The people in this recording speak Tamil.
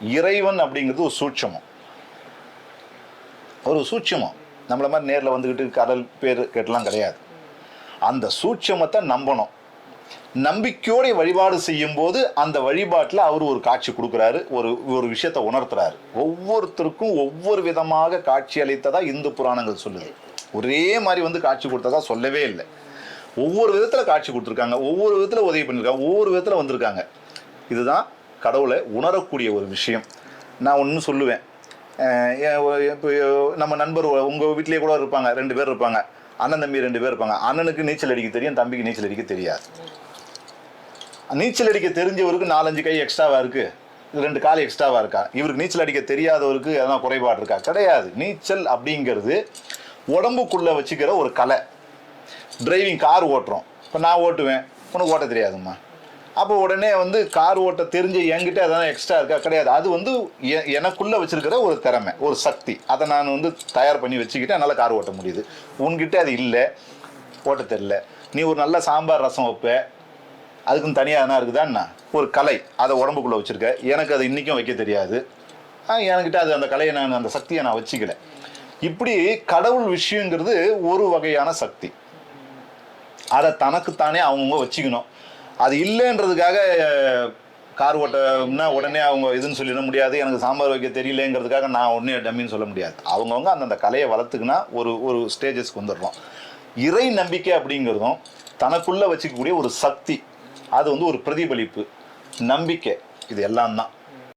இறைவன் அப்படிங்கிறது ஒரு சூட்சமம். ஒரு சூட்சமம். நம்மள மாதிரி நேரில் வந்துக்கிட்டு கடல் பேர் கேட்டலாம் கிடையாது. அந்த சூட்சமத்தை நம்பணும். நம்பிக்கையோடைய வழிபாடு செய்யும்போது அந்த வழிபாட்டில் அவர் ஒரு காட்சி கொடுக்குறாரு ஒரு ஒரு விஷயத்தை உணர்த்துறாரு. ஒவ்வொருத்தருக்கும் ஒவ்வொரு விதமாக காட்சி அளித்ததா இந்து புராணங்கள் சொல்லுது. ஒரே மாதிரி வந்து காட்சி கொடுத்ததா சொல்லவே இல்லை. ஒவ்வொரு விதத்தில் காட்சி கொடுத்துருக்காங்க. ஒவ்வொரு விதத்தில் உதவி பண்ணியிருக்காங்க ஒவ்வொரு விதத்தில் வந்திருக்காங்க. இதுதான் கடவுளை உணரக்கூடிய ஒரு விஷயம். நான் ஒன்று சொல்லுவேன். என் இப்போ நம்ம நண்பர் உங்கள் வீட்டிலேயே கூட இருப்பாங்க. ரெண்டு பேர் இருப்பாங்க. அண்ணன் தம்பி ரெண்டு பேர் இருப்பாங்க. அண்ணனுக்கு நீச்சல் அடிக்க தெரியும் தம்பிக்கு நீச்சல் அடிக்க தெரியாது. நீச்சல் அடிக்க தெரிஞ்சவருக்கு நாலஞ்சு கை எக்ஸ்ட்ராவாக இருக்குது ரெண்டு கால் எக்ஸ்ட்ராவாக இருக்கா? இவருக்கு நீச்சல் அடிக்க தெரியாதவருக்கு எதனா குறைபாடு இருக்கா? கிடையாது. நீச்சல் அப்படிங்கிறது உடம்புக்குள்ளே வச்சுக்கிற ஒரு கலை. டிரைவிங் கார் ஓட்டுறோம். இப்போ நான் ஓட்டுவேன். உனக்கு ஓட்ட தெரியாதும்மா. அப்போ உடனே வந்து கார் ஓட்ட தெரிஞ்ச என்கிட்ட அதான் எக்ஸ்ட்ரா இருக்கா? கிடையாது. அது வந்து எ- எனக்குள்ள வச்சிருக்கிற ஒரு திறமை ஒரு சக்தி. அதை நான் வந்து தயார் பண்ணி வச்சுக்கிட்டு என்னால் கார் ஓட்ட முடியுது. உன்கிட்ட அது இல்லை. ஓட்ட தெரில நீ ஒரு நல்ல சாம்பார் ரசம் வைப்ப. அதுக்குன்னு தனியாக என்ன? இருக்குதான்னா ஒரு கலை. அதை உடம்புக்குள்ளே வச்சுருக்க. எனக்கு அது இன்றைக்கும் வைக்க தெரியாது. என்கிட்ட அது அந்த கலையை நான் அந்த சக்தியை நான் வச்சுக்கல. இப்படி கடவுள் விஷயங்கிறது ஒரு வகையான சக்தி. அதை தனக்குத்தானே அவங்கவுங்க வச்சுக்கணும். அது இல்லைன்றதுக்காக கார் ஓட்டம்னா உடனே அவங்க இதுன்னு சொல்லிட முடியாது எனக்கு சாம்பார் வைக்க தெரியலங்கிறதுக்காக நான் உடனே டம்மின்னு சொல்ல முடியாது. அவங்கவுங்க அந்தந்த கலையை வளர்த்துக்குன்னா ஒரு ஒரு ஸ்டேஜஸ்க்கு வந்துடுறோம். இறை நம்பிக்கை அப்படிங்கிறதும் தனக்குள்ளே வச்சுக்கக்கூடிய ஒரு சக்தி அது வந்து ஒரு பிரதிபலிப்பு நம்பிக்கை இது எல்லாம் தான்.